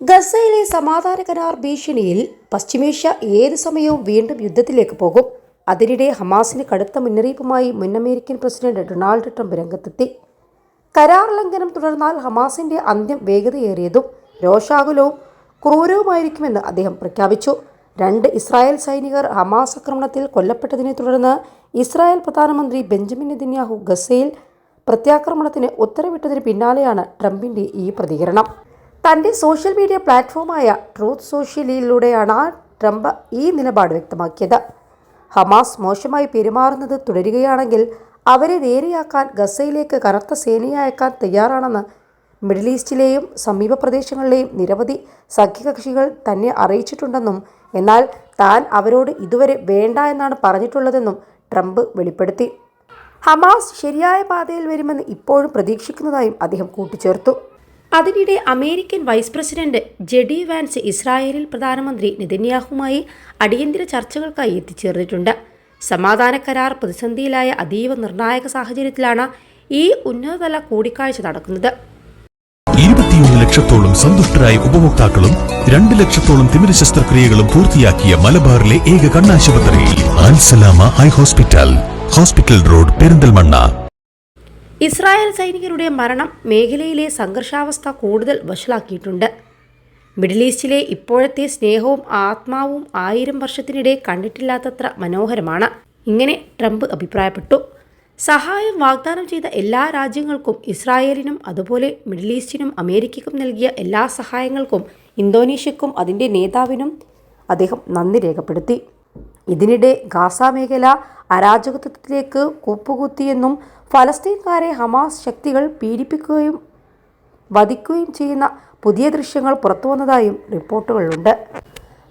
ഗസയിലെ സമാധാന കരാർ ഭീഷണിയിൽ പശ്ചിമേഷ്യ ഏത് സമയവും വീണ്ടും യുദ്ധത്തിലേക്ക് പോകും. അതിനിടെ ഹമാസിന് കടുത്ത മുന്നറിയിപ്പുമായി മുൻ അമേരിക്കൻ പ്രസിഡന്റ് ഡൊണാൾഡ് ട്രംപ് രംഗത്തെത്തി. കരാർ ലംഘനം തുടർന്നാൽ ഹമാസിന്റെ അന്ത്യം വേഗതയേറിയതും രോഷാകുലവും ക്രൂരവുമായിരിക്കുമെന്ന് അദ്ദേഹം പ്രഖ്യാപിച്ചു. രണ്ട് ഇസ്രായേൽ സൈനികർ ഹമാസ് ആക്രമണത്തിൽ കൊല്ലപ്പെട്ടതിനെ തുടർന്ന് ഇസ്രായേൽ പ്രധാനമന്ത്രി ബെഞ്ചമിൻ നെതിന്യാഹു ഗസയിൽ പ്രത്യാക്രമണത്തിന് ഉത്തരവിട്ടതിന് പിന്നാലെയാണ് ട്രംപിന്റെ ഈ പ്രതികരണം. തന്റെ സോഷ്യൽ മീഡിയ പ്ലാറ്റ്ഫോമായ ട്രൂത്ത് സോഷ്യലിലൂടെയാണ് ട്രംപ് ഈ നിലപാട് വ്യക്തമാക്കിയത്. ഹമാസ് മോശമായി പെരുമാറുന്നത് തുടരുകയാണെങ്കിൽ അവരെ നേരെയാക്കാൻ ഗസയിലേക്ക് കനത്ത സേനയെ അയക്കാൻ തയ്യാറാണെന്ന് മിഡിൽ ഈസ്റ്റിലെയും സമീപ പ്രദേശങ്ങളിലെയും നിരവധി സഖ്യകക്ഷികൾ തന്നെ അറിയിച്ചിട്ടുണ്ടെന്നും എന്നാൽ താൻ അവരോട് ഇതുവരെ വേണ്ട എന്നാണ് പറഞ്ഞിട്ടുള്ളതെന്നും ട്രംപ് വെളിപ്പെടുത്തി. ഹമാസ് ശരിയായ പാതയിൽ വരുമെന്ന് ഇപ്പോഴും പ്രതീക്ഷിക്കുന്നതായും അദ്ദേഹം കൂട്ടിച്ചേർത്തു. അതിനിടെ American vice president JD Vance ഇസ്രായേലിൽ പ്രധാനമന്ത്രി നെതന്യാഹുമായി അടിയന്തര ചർച്ചകൾക്കായി എത്തിച്ചേർന്നിട്ടുണ്ട്. സമാധാന കരാർ പ്രതിസന്ധിയിലായ അതീവ നിർണായക സാഹചര്യത്തിലാണ് ഈ ഉന്നതതല കൂടിക്കാഴ്ച നടക്കുന്നത്. ഇരുപത്തിയൊന്ന് ലക്ഷത്തോളം സന്തുഷ്ടരായ ഉപഭോക്താക്കളും രണ്ട് ലക്ഷത്തോളം തിമിര ശസ്ത്രക്രിയകളും പൂർത്തിയാക്കിയ മലബാറിലെ ഏക കണ്ണാശുപത്രി Ansalama eye hospital. Hospital road Perinthalmanna. Israel സൈനികരുടെ മരണം മേഖലയിലെ സംഘർഷാവസ്ഥ കൂടുതൽ വഷളാക്കിയിട്ടുണ്ട്. മിഡിൽ ഈസ്റ്റിലെ ഇപ്പോഴത്തെ സ്നേഹവും ആത്മാവും ആയിരം വർഷത്തിനിടെ കണ്ടിട്ടില്ലാത്തത്ര മനോഹരമാണ്. ഇങ്ങനെ ട്രംപ് അഭിപ്രായപ്പെട്ടു. സഹായം വാഗ്ദാനം ചെയ്ത എല്ലാ രാജ്യങ്ങൾക്കും ഇസ്രായേലിനും അതുപോലെ മിഡിൽ ഈസ്റ്റിനും അമേരിക്കയ്ക്കും നൽകിയ എല്ലാ സഹായങ്ങൾക്കും ഇന്തോനേഷ്യക്കും അതിന്റെ നേതാവിനും അദ്ദേഹം നന്ദി രേഖപ്പെടുത്തി. ഇതിനിടെ ഗാസ മേഖല അരാജകത്വത്തിലേക്ക് കൂപ്പുകുത്തിയെന്നും ഫലസ്തീൻകാരെ ഹമാസ് ശക്തികൾ പീഡിപ്പിക്കുകയും വധിക്കുകയും ചെയ്യുന്ന പുതിയ ദൃശ്യങ്ങൾ പുറത്തുവന്നതായും റിപ്പോർട്ടുകളുണ്ട്.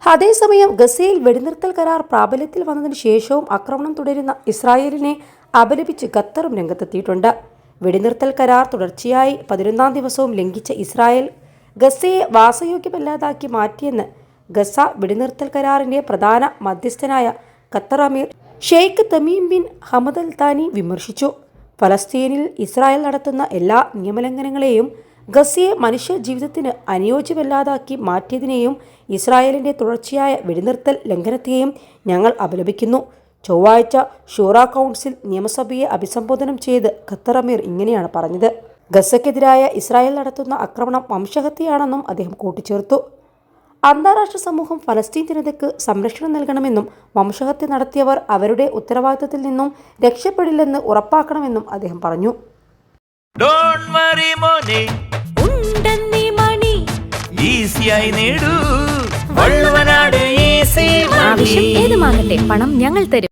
അതേസമയം ഗസയിൽ വെടിനിർത്തൽ കരാർ പ്രാബല്യത്തിൽ വന്നതിന് ശേഷവും ആക്രമണം തുടരുന്ന ഇസ്രായേലിനെ അപലപിച്ച് ഖത്തറും രംഗത്തെത്തിയിട്ടുണ്ട്. വെടിനിർത്തൽ കരാർ തുടർച്ചയായി പതിനൊന്നാം ദിവസവും ലംഘിച്ച ഇസ്രായേൽ ഗസയെ വാസയോഗ്യമല്ലാതാക്കി മാറ്റിയെന്ന് ഗസ വെടിനിർത്തൽ കരാറിന്റെ പ്രധാന മധ്യസ്ഥനായ ഖത്തർ അമീർ Sheikh Tamim bin Hamad Al Thani വിമർശിച്ചു. ഫലസ്തീനിൽ ഇസ്രായേൽ നടത്തുന്ന എല്ലാ നിയമലംഘനങ്ങളെയും ഗസയെ മനുഷ്യ ജീവിതത്തിന് അനുയോജ്യമല്ലാതാക്കി മാറ്റിയതിനെയും ഇസ്രായേലിന്റെ തുടർച്ചയായ വെടിനിർത്തൽ ലംഘനത്തെയും ഞങ്ങൾ അപലപിക്കുന്നു. ചൊവ്വാഴ്ച ഷൂറ കൗൺസിൽ നിയമസഭയെ അഭിസംബോധന ചെയ്ത് ഖത്തർ അമീർ ഇങ്ങനെയാണ് പറഞ്ഞത്. ഗസയ്ക്കെതിരായ ഇസ്രായേൽ നടത്തുന്ന ആക്രമണം വംശഹത്യയാണെന്നും അദ്ദേഹം കൂട്ടിച്ചേർത്തു. അന്താരാഷ്ട്ര സമൂഹം ഫലസ്തീൻ ജനതയ്ക്ക് സംരക്ഷണം നൽകണമെന്നും വംശഹത്യ നടത്തിയവർ അവരുടെ ഉത്തരവാദിത്തത്തിൽ നിന്നും രക്ഷപ്പെടില്ലെന്ന് ഉറപ്പാക്കണമെന്നും അദ്ദേഹം പറഞ്ഞു. ഡോൺ വറി മോനെ. ഉണ്ടെന്നീ മണി. ഈസിയായി നേടൂ. വള്ളുവനാട് ഈസി ആവശ്യം ഏതുമാകട്ടെ പണം ഞങ്ങൾ തരും.